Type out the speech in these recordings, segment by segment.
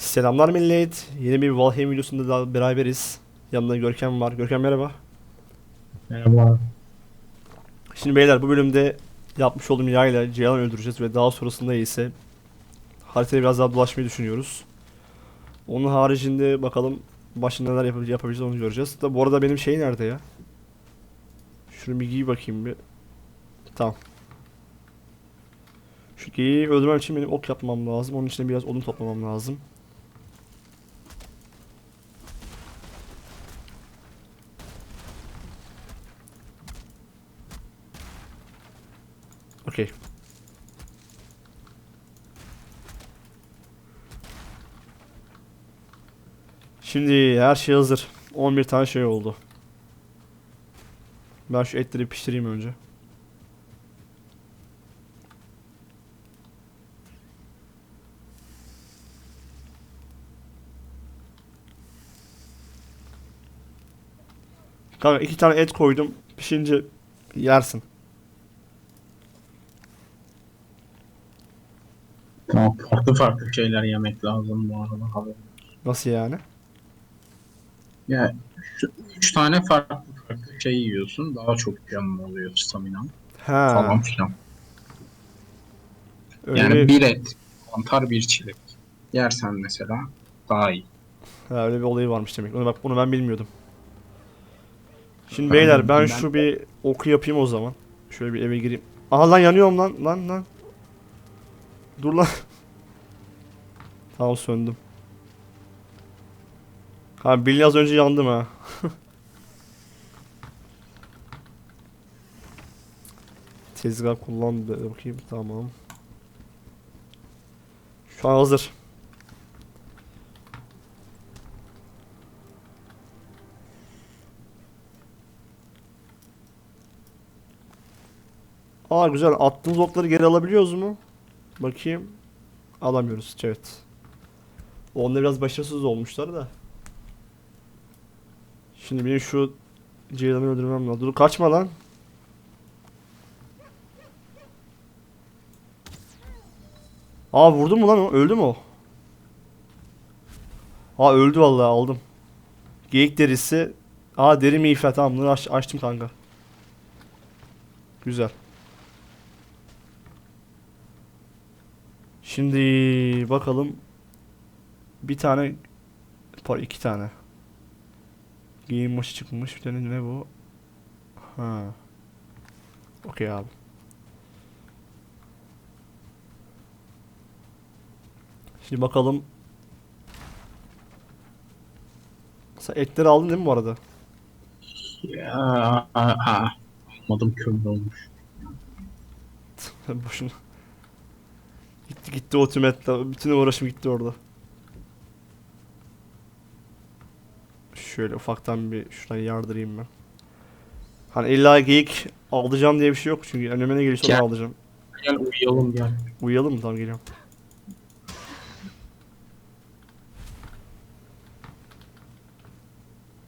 Selamlar millet. Yeni bir Valheim videosunda daha beraberiz. Yanımda Görkem var. Görkem merhaba. Merhaba. Şimdi beyler bu bölümde yapmış olduğum yayla Ceylan öldüreceğiz ve daha sonrasında ise haritaya biraz daha dolaşmayı düşünüyoruz. Onun haricinde bakalım başında neler yapabileceğiz, yapabileceğiz onu göreceğiz. Da bu arada benim şey nerede ya? Şunu bir giy bakayım bir. Tamam. Şu geyiği öldürmem için benim ok yapmam lazım. Onun için de biraz odun toplamam lazım. Okey. Şimdi her şey hazır. 11 tane şey oldu. Ben şu etleri pişireyim önce. Kanka iki tane et koydum. Pişince yersin. Tamam. Farklı farklı şeyler yemek lazım bu arada. haberin. Nasıl yani? Ya şu üç tane farklı farklı şey yiyorsun. Daha çok canın oluyor stamina Ha. falan filan. Öyle Yani bir, et, mantar, bir çilek. Yersen mesela daha iyi. ha, öyle bir olayı varmış demek. Onu bak bunu ben bilmiyordum. Şimdi Ben beyler ben bildim, şu bir oku yapayım o zaman. Şöyle bir eve gireyim. Aha lan yanıyorum lan lan lan. Dur lan. tamam söndüm. Ha Billy az önce yandım ha. Tezgah kullan bakayım tamam. Şu an hazır. Aa güzel. Attığımız okları geri alabiliyoruz mu? Bakayım. Alamıyoruz. Evet. Onda biraz başarısız olmuşlar da. Şimdi benim şu Ceylan'ı öldürmem lazım. Dur kaçma lan. Aa vurdu mu lan o? Öldü mü o? Aa öldü vallahi aldım. Geyik derisi. Aa deri miğfer tamam bunu aç- açtım kanka. Güzel. Şimdi bakalım. Bir tane pardon iki tane. Giyim maçı çıkmış. Bir tane ne bu? Ha. Okey abi. Şimdi bakalım. Sen etleri aldın değil mi bu arada? Ya. Almadım kömür olmuş. Boşuna. Gitti gitti o tüm etler. Bütün uğraşım gitti orada. Şöyle ufaktan bir şuradan yardırayım ben. Hani illa geyik alacağım diye bir şey yok çünkü önüme ne gelirse Gel. onu alacağım. Gel uyuyalım gel. Uyuyalım mı? Tamam geliyorum.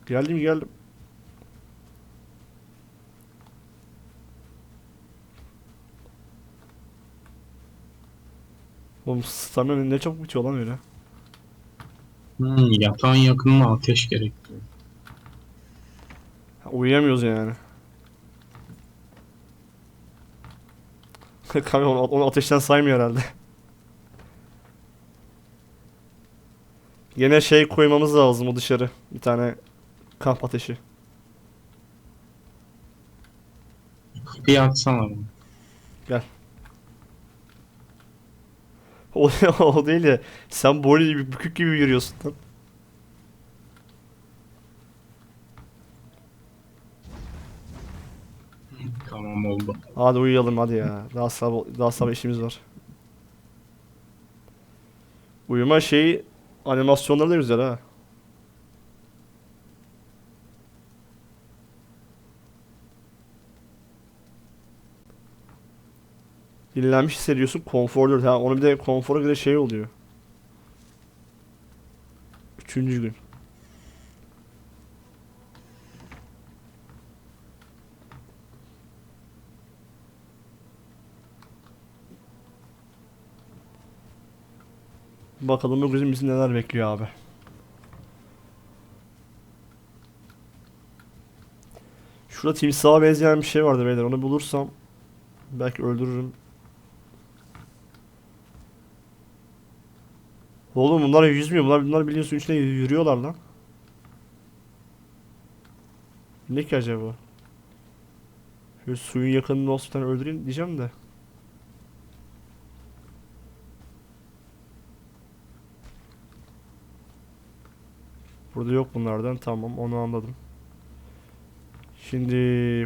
Geldim geldim. Oğlum stamina ne çabuk bitiyor lan öyle. Hmm, yatağın yakınına ateş gerekiyor. Ha, Uyuyamıyoruz yani. Kanka onu, onu ateşten saymıyor herhalde. Gene şey koymamız lazım o dışarı. Bir tane kamp ateşi. Kapıyı açsana bana. O, o değil ya. Sen böyle gibi bükük gibi yürüyorsun lan. Tamam oldu. Hadi uyuyalım hadi ya. Daha sabah daha sabah işimiz var. Uyuma şeyi animasyonları da güzel ha. Dinlenmiş hissediyorsun. Konforlu. Ha, onu bir de konfora göre şey oluyor. Üçüncü gün. Bakalım bugün bizi neler bekliyor abi. Şurada timsaha benzeyen bir şey vardı beyler. Onu bulursam belki öldürürüm. Oğlum bunlar yüzmüyor. Bunlar, bunlar biliyorsun içine yürüyorlar lan. Ne ki acaba? Şöyle suyun yakınında olsa bir tane öldüreyim diyeceğim de. Burada yok bunlardan. Tamam onu anladım. Şimdi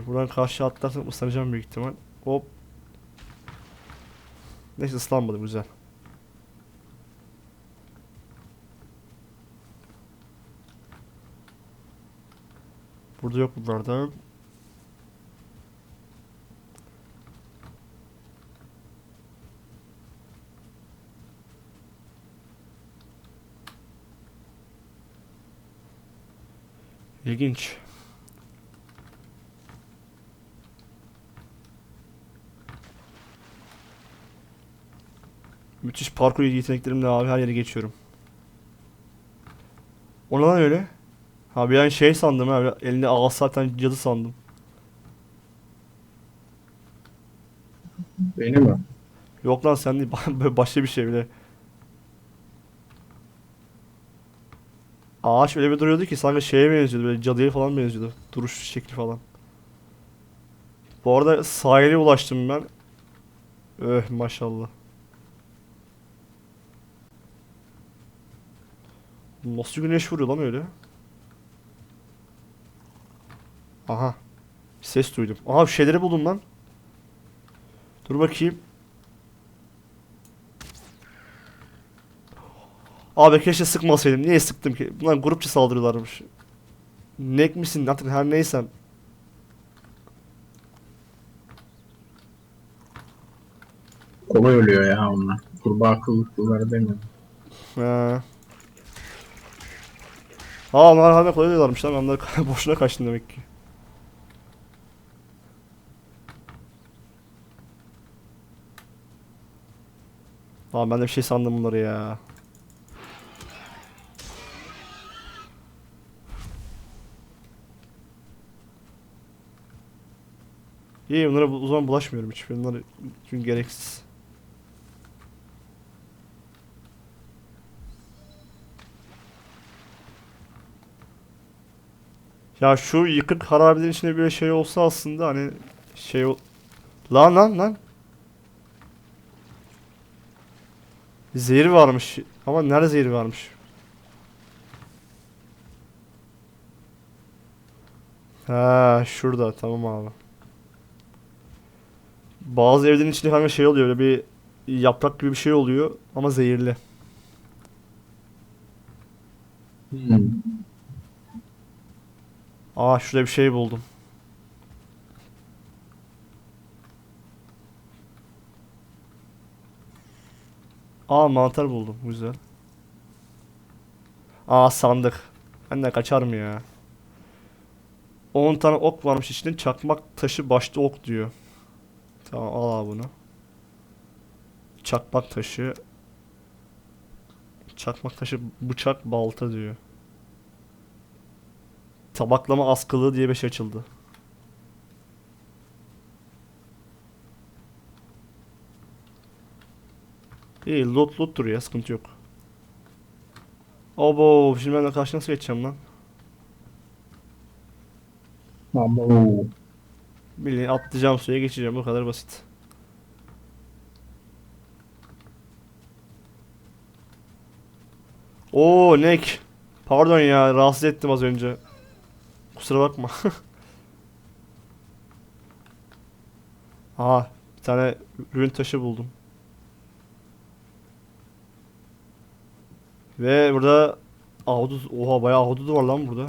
buradan karşı atlarsam ıslanacağım büyük ihtimal. Hop. Neyse ıslanmadım güzel. Burada yok bunlardan. İlginç. Müthiş parkur yeteneklerimle abi her yere geçiyorum. O ne lan öyle? Ha bir an şey sandım ha. Elinde asa atan cadı sandım. Beni mi? Yok lan sen değil. Böyle başka bir şey bile. Ağaç öyle bir duruyordu ki sanki şeye benziyordu. Böyle cadıya falan benziyordu. Duruş şekli falan. Bu arada sahile ulaştım ben. Öh maşallah. Nasıl güneş vuruyor lan öyle? Aha. Ses duydum. Aha bir şeyleri buldum lan. Dur bakayım. Abi keşke sıkmasaydım. Niye sıktım ki? Bunlar grupça saldırıyorlarmış. Nek misin artık her neysen. Kolay ölüyor ya onlar. Kurbağa kılıklıları demiyorum. He. Aa onlar hala kolay diyorlarmış lan. Onlar boşuna kaçtım demek ki. Aa ben de bir şey sandım bunları ya. İyi bunlara bu- o zaman bulaşmıyorum hiç. Bunlar çünkü gereksiz. Ya şu yıkık harabelerin içinde bir şey olsa aslında hani şey ol... Lan lan lan. Zehir varmış. Ama nerede zehir varmış? Ha şurada tamam abi. Bazı evlerin içinde kanka şey oluyor böyle bir yaprak gibi bir şey oluyor ama zehirli. Hmm. Aa şurada bir şey buldum. Aa mantar buldum. Güzel. Aa sandık. Ben de kaçar mı ya? 10 tane ok varmış içinde. Çakmak taşı başta ok diyor. Tamam al abi bunu. Çakmak taşı. Çakmak taşı bıçak balta diyor. Tabaklama askılığı diye bir şey açıldı. İyi loot loot duruyor sıkıntı yok. Obo şimdi ben de karşı nasıl geçeceğim lan? Abo. Bildiğin atlayacağım suya geçeceğim bu kadar basit. Oo Nek. Pardon ya rahatsız ettim az önce. Kusura bakma. Aha bir tane ürün taşı buldum. Ve burada ahududu, oha bayağı ahududu var lan burada.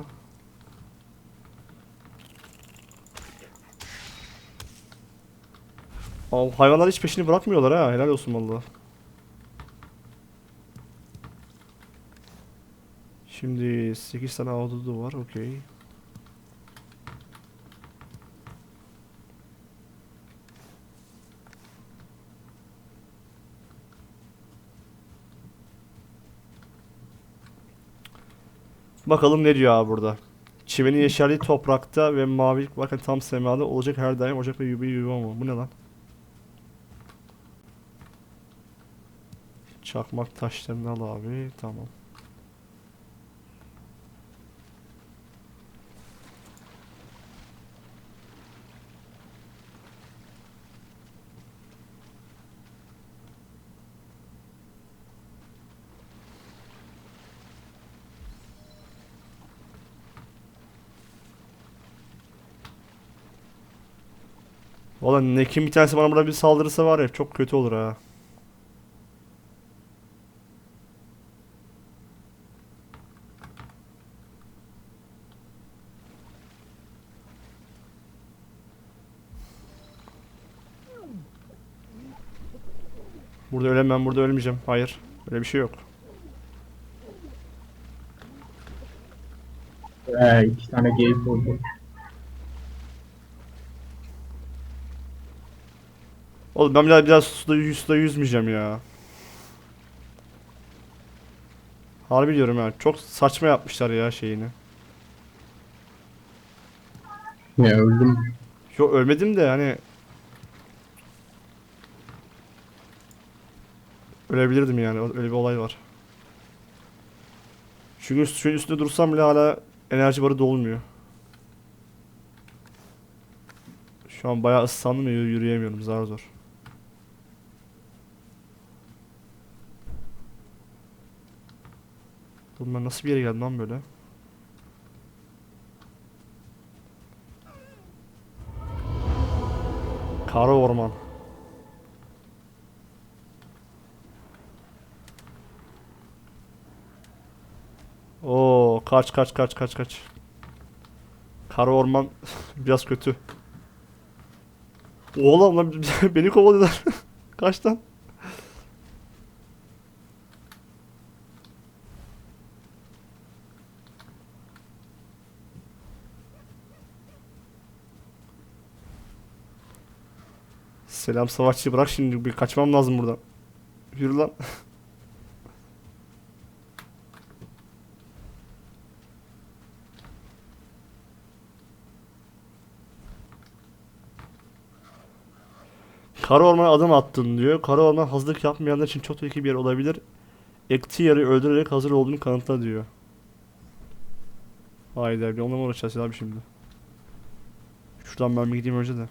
Aa, hayvanlar hiç peşini bırakmıyorlar ha. Helal olsun valla. Şimdi 8 tane ahududu var. Okey. Bakalım ne diyor abi burada. Çimenin yeşerdiği toprakta ve mavilik bakın tam semada olacak her daim ocak ve yuva yuva mı? Bu ne lan? Çakmak taşlarını al abi. Tamam. Valla Nekin bir tanesi bana burada bir saldırırsa var ya çok kötü olur ha. Burada ölemem, burada ölmeyeceğim. Hayır. Öyle bir şey yok. Ee, iki tane geyik oldu. Oğlum ben bir daha, bir daha suda, suda yüzmeyeceğim ya. Harbi diyorum ya. Çok saçma yapmışlar ya şeyini. Ya öldüm. Yo ölmedim de hani ölebilirdim yani. Öyle bir olay var. Çünkü suyun üstünde dursam bile hala enerji barı dolmuyor. Şu an bayağı ıslandım ya yürü- yürüyemiyorum zar zor. Oğlum ben nasıl bir yere geldim lan böyle? Kara orman. Oo, kaç kaç kaç kaç kaç. Kara orman biraz kötü. Oğlum lan beni kovalıyorlar. Kaç lan? Selam savaşçı bırak şimdi bir kaçmam lazım buradan. Yürü lan. Kara ormana adım attın diyor. Kara orman hazırlık yapmayanlar için çok tehlikeli bir yer olabilir. Ektiyar'ı öldürerek hazır olduğunu kanıtla diyor. Haydi bir onunla mı uğraşacağız abi şimdi? Şuradan ben bir gideyim önce de.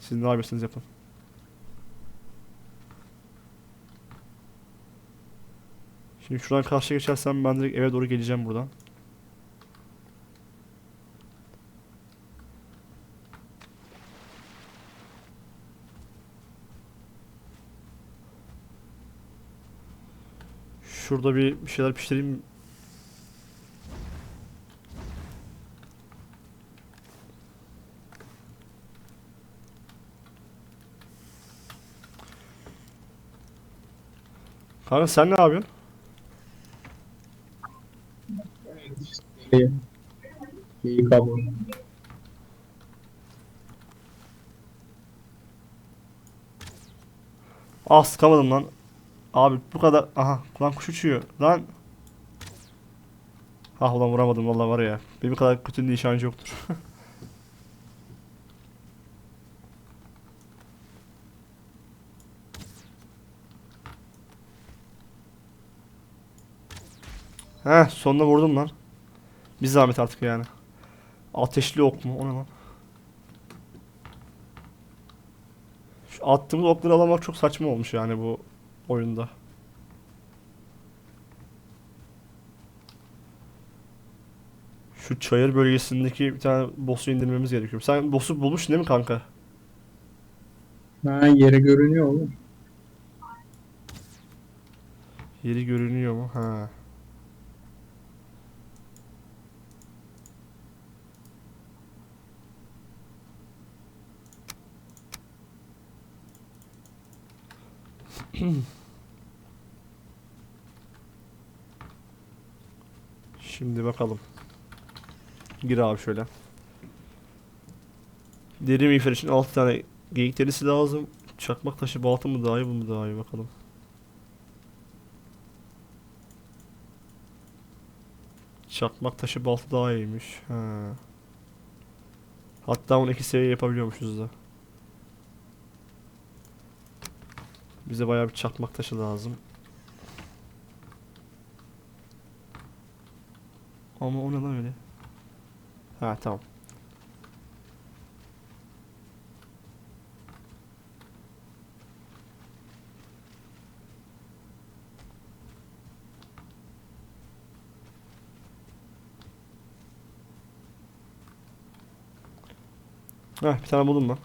Siz ne yapıyorsunuz yapın. Şimdi şuradan karşıya geçersem ben direkt eve doğru geleceğim buradan. Şurada bir, şeyler pişireyim. Kanka sen ne yapıyorsun? Geyik. Geyik abi. Ah sıkamadım lan. Abi bu kadar. Aha lan kuş uçuyor. Lan. Ah ulan vuramadım vallahi var ya. Benim kadar kötü nişancı yoktur. Heh sonunda vurdum lan. Bir zahmet artık yani. Ateşli ok mu? O ne lan? Şu attığımız okları alamak çok saçma olmuş yani bu oyunda. Şu çayır bölgesindeki bir tane boss'u indirmemiz gerekiyor. Sen boss'u bulmuşsun değil mi kanka? Ha yeri görünüyor oğlum. Yeri görünüyor mu? Ha. Şimdi bakalım. Gir abi şöyle. Deri miğfer için 6 tane geyik derisi lazım. Çakmak taşı balta mı daha iyi bu mu daha iyi bakalım. Çakmak taşı balta daha iyiymiş. Ha. Hatta onu iki seviye yapabiliyormuşuz da. Bize bayağı bir çakmak taşı lazım. Ama o ne lan öyle? Ha tamam. Heh bir tane buldum lan.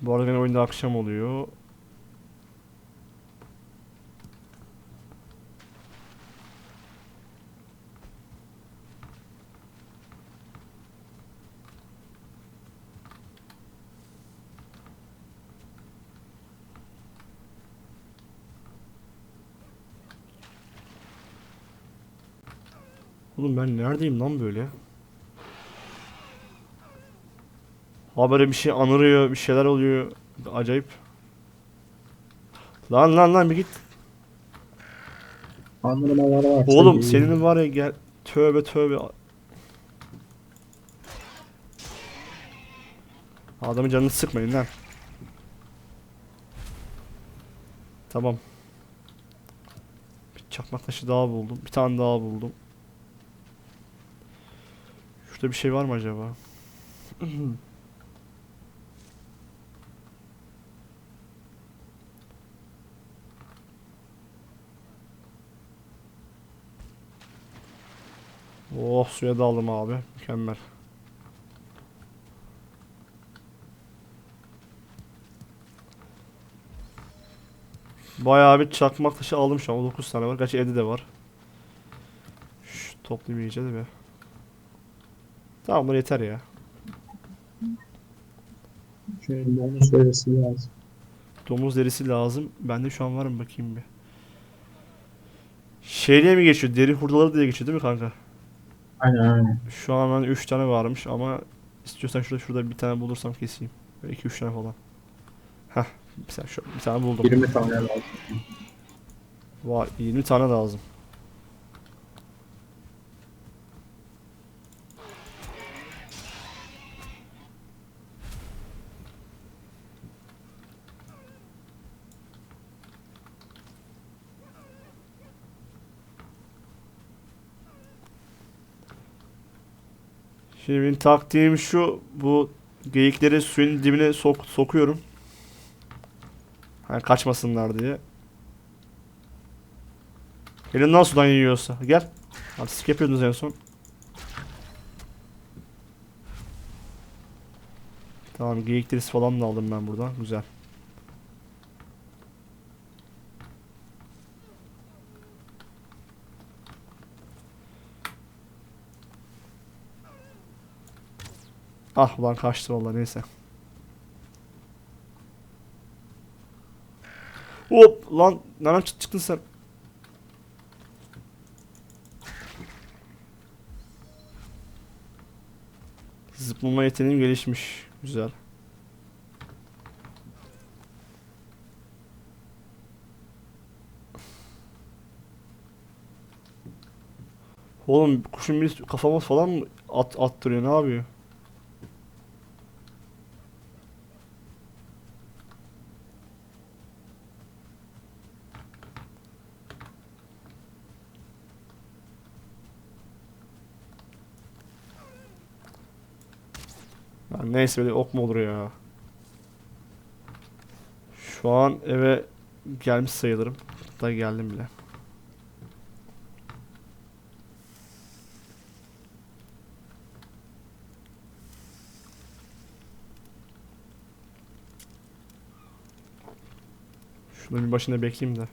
Bu arada benim oyunda akşam oluyor. Oğlum ben neredeyim lan böyle? Habere bir şey anırıyor, bir şeyler oluyor. Acayip. Lan lan lan bir git. Anlamalar var. Oğlum senin var ya gel. Tövbe tövbe. Adamın canını sıkmayın lan. Tamam. Bir çakmak taşı daha buldum. Bir tane daha buldum. Şurada bir şey var mı acaba? Oh suya daldım abi. Mükemmel. Bayağı bir çakmak taşı aldım şu an. 9 tane var. Gerçi evde de var. Şş, toplayayım iyice de be. Tamam bunlar yeter ya. Şöyle onu söylesi lazım. Domuz derisi lazım. Bende şu an var mı bakayım bir. Şeyliğe mi geçiyor? Deri hurdaları diye geçiyor değil mi kanka? Aynen aynen. Şu an ben 3 tane varmış ama istiyorsan şurada şurada bir tane bulursam keseyim. 2-3 tane falan. Heh, bir tane, şu, bir tane buldum. 20 tane lazım. Var 20 tane lazım. Şimdi benim taktiğim şu bu geyikleri suyun dibine sok sokuyorum. Hani kaçmasınlar diye. Elinden sudan yiyorsa. Gel. Artistik yapıyordunuz en son. Tamam geyik falan da aldım ben buradan. Güzel. Ah ulan kaçtı valla neyse. Hop lan nereden çık- çıktın sen? Zıplama yeteneğim gelişmiş. Güzel. Oğlum kuşun bir kafama falan mı at attırıyor ne yapıyor? Neyse böyle ok mu olur ya? Şu an eve gelmiş sayılırım. Da geldim bile. Bir başında bekleyeyim de.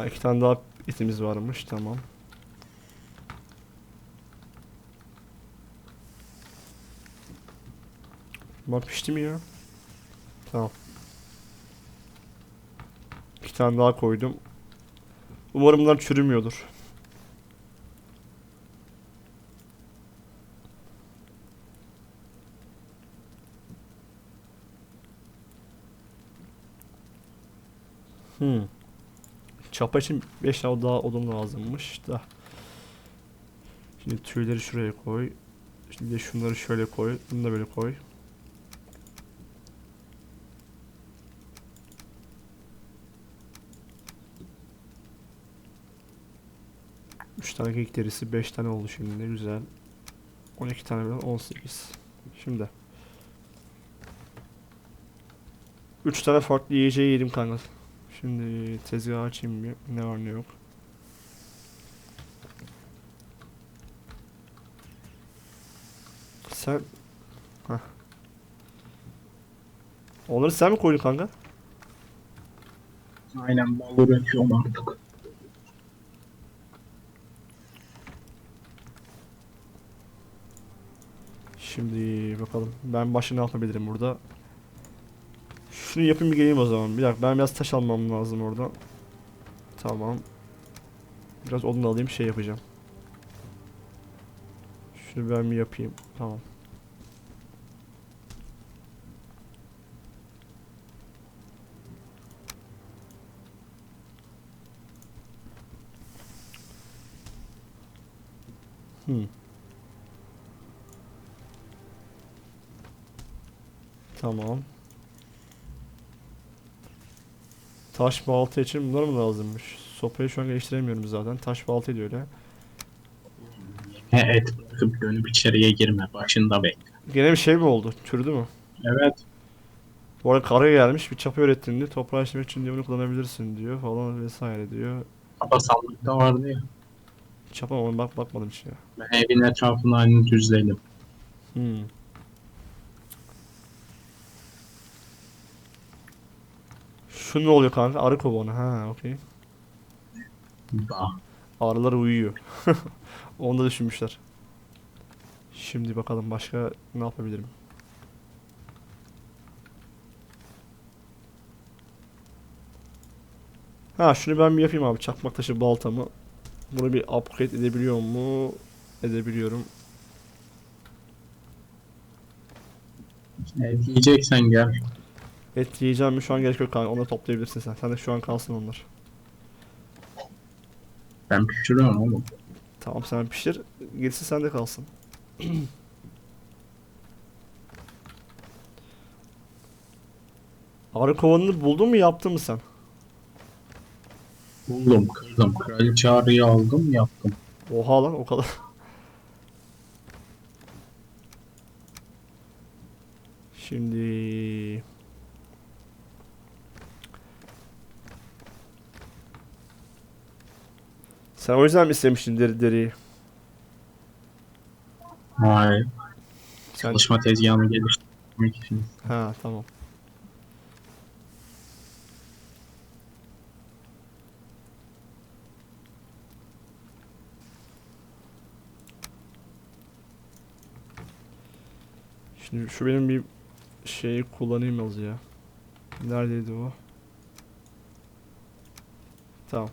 Ha iki tane daha etimiz varmış tamam. Bunlar pişti mi ya? Tamam. İki tane daha koydum. Umarım bunlar çürümüyordur. Hmm. Çapa için 5 tane daha odun lazımmış da. Şimdi tüyleri şuraya koy. Şimdi de şunları şöyle koy. Bunu da böyle koy. Üç tane geyik derisi 5 tane oldu şimdi ne güzel. 12 tane birden 18. Şimdi. 3 tane farklı yiyeceği yedim kanka. Şimdi tezgahı açayım bir. Ne var ne yok. Sen... Heh. Onları sen mi koydun kanka? Aynen bal üretiyorum artık. Şimdi bakalım. Ben başka ne yapabilirim burada? Şunu yapayım bir geleyim o zaman. Bir dakika ben biraz taş almam lazım orada. Tamam. Biraz odun alayım şey yapacağım. Şunu ben bir yapayım. Tamam. Hmm. Tamam. Taş balta için bunlar mı lazımmış? Sopayı şu an geliştiremiyorum zaten. Taş balta diyor öyle. He et bırakıp dönüp içeriye girme. Başında bekle. Gene bir şey mi oldu? Çürüdü mü? Evet. Bu arada karaya gelmiş bir çapa diyor. Toprağı işlemek için diyor bunu kullanabilirsin diyor falan vesaire diyor. Kafa sandıkta vardı ya. Çapa ama bak bakmadım hiç ya. Ben evin etrafını aynı düzledim. Hmm. Şu ne oluyor kanka? Arı kovanı. Ha okey. Arılar uyuyor. Onu da düşünmüşler. Şimdi bakalım başka ne yapabilirim? Ha şunu ben bir yapayım abi. Çakmak taşı baltamı. Bunu bir upgrade edebiliyor mu? Edebiliyorum. Evet, yiyeceksen gel. Et yiyeceğim mi? Şu an gerek yok kanka. Onları toplayabilirsin sen. Sen de şu an kalsın onlar. Ben pişiriyorum oğlum. Tamam sen pişir. Gerisi sende kalsın. Arı kovanını buldun mu yaptın mı sen? Buldum, kırdım. Kraliçe arıyı aldım, yaptım. Oha lan o kadar. Şimdi Sen o yüzden mi istemiştin deri deriyi? Hayır. Sen Çalışma tezgahını geliştirmek için. ha tamam. Şimdi şu benim bir şeyi kullanayım az ya. Neredeydi o? Tamam.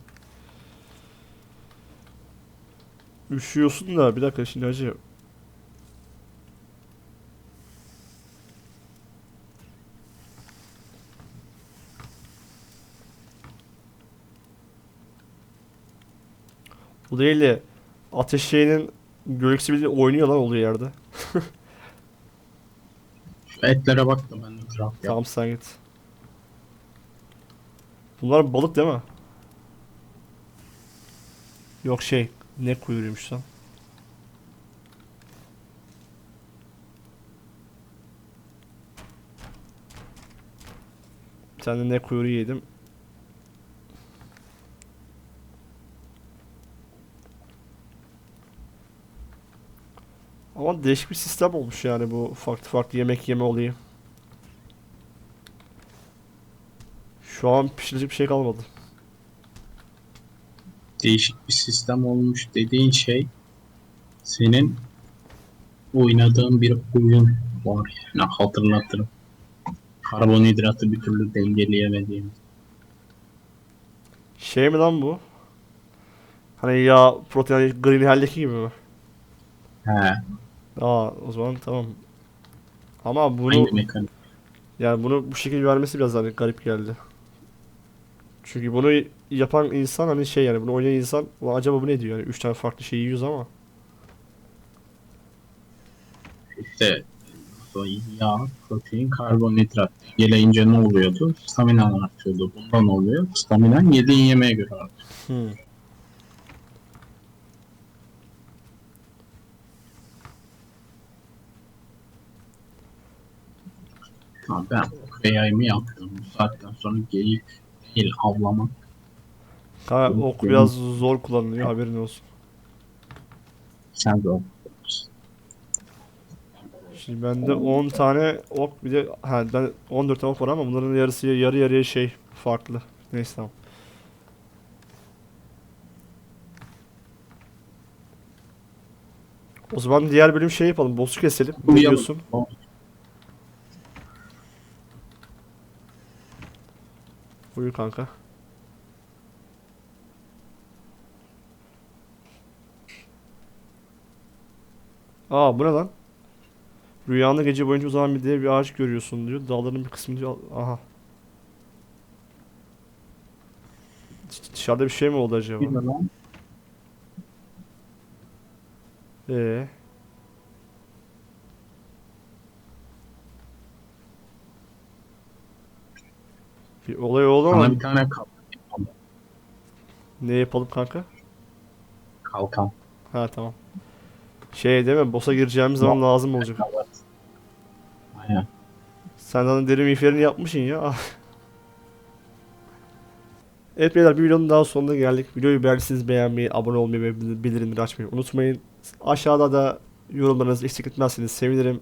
Üşüyorsun da bir dakika şimdi hacı. Bu değil de ateş şeyinin gölgesi bir oynuyor lan olduğu yerde. Şu etlere bak da ben de craft yap. Tamam sen git. Bunlar balık değil mi? Yok şey ne kuyruğuymuş lan. Bir tane ne kuyruğu yedim. Ama değişik bir sistem olmuş yani bu farklı farklı yemek yeme olayı. Şu an pişirecek bir şey kalmadı. Değişik bir sistem olmuş dediğin şey senin oynadığın bir oyun var. Yani hatırlatırım. Karbonhidratı bir türlü dengeleyemediğimiz. Şey mi lan bu? Hani ya protein Green Hell'deki gibi mi? He. Aa o zaman tamam. Ama bunu Aynı mekanik. yani bunu bu şekilde vermesi biraz hani garip geldi. Çünkü bunu yapan insan hani şey yani bunu oynayan insan "Ulan acaba bu ne diyor? Yani üç tane farklı şey yiyoruz ama. İşte yağ, protein, karbonhidrat geleyince ne oluyordu? Stamina artıyordu. Bundan oluyor. Stamina yediğin yemeğe göre artıyor. Hmm. Ha, ben ok ve yayımı yapıyorum. Bu saatten sonra geyik değil avlamak. Kanka ok biraz zor kullanılıyor haberin olsun. Sen de ok. Şimdi bende 10 tane ok bir de ha ben 14 tane ok var ama bunların yarısı yarı yarıya şey farklı. Neyse tamam. O zaman diğer bölüm şey yapalım. Boss'u keselim. Ne diyorsun? Buyur kanka. Aa bu ne lan? Rüyanda gece boyunca uzanan bir dev bir ağaç görüyorsun diyor. Dalların bir kısmı diyor. Aha. Dışarıda bir şey mi oldu acaba? Lan. Ee. Bir olay oldu ama Sana bir tane kalkan. yapalım. ne yapalım kanka? Kalkan. Ha tamam. Şey değil mi? Boss'a gireceğimiz zaman lazım olacak. Aynen. Sen zaten derin miğferini yapmışsın ya. Evet beyler bir videonun daha sonuna geldik. Videoyu beğendiyseniz beğenmeyi, abone olmayı ve bil- bildirimleri açmayı unutmayın. Aşağıda da yorumlarınızı eksik etmezseniz sevinirim.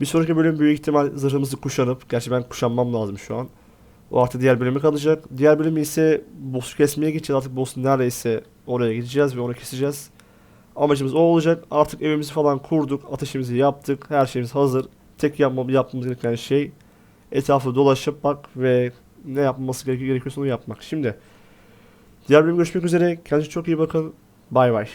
Bir sonraki bölüm büyük ihtimal zırhımızı kuşanıp, gerçi ben kuşanmam lazım şu an. O artık diğer bölüme kalacak. Diğer bölüm ise boss'u kesmeye gideceğiz. Artık boss neredeyse oraya gideceğiz ve onu keseceğiz. Amacımız o olacak. Artık evimizi falan kurduk. Ateşimizi yaptık. Her şeyimiz hazır. Tek yapmam, yapmamız gereken şey etrafı dolaşıp bak ve ne gerekiyor gerekiyorsa onu yapmak. Şimdi diğer bölüm görüşmek üzere. Kendinize çok iyi bakın. Bay bay.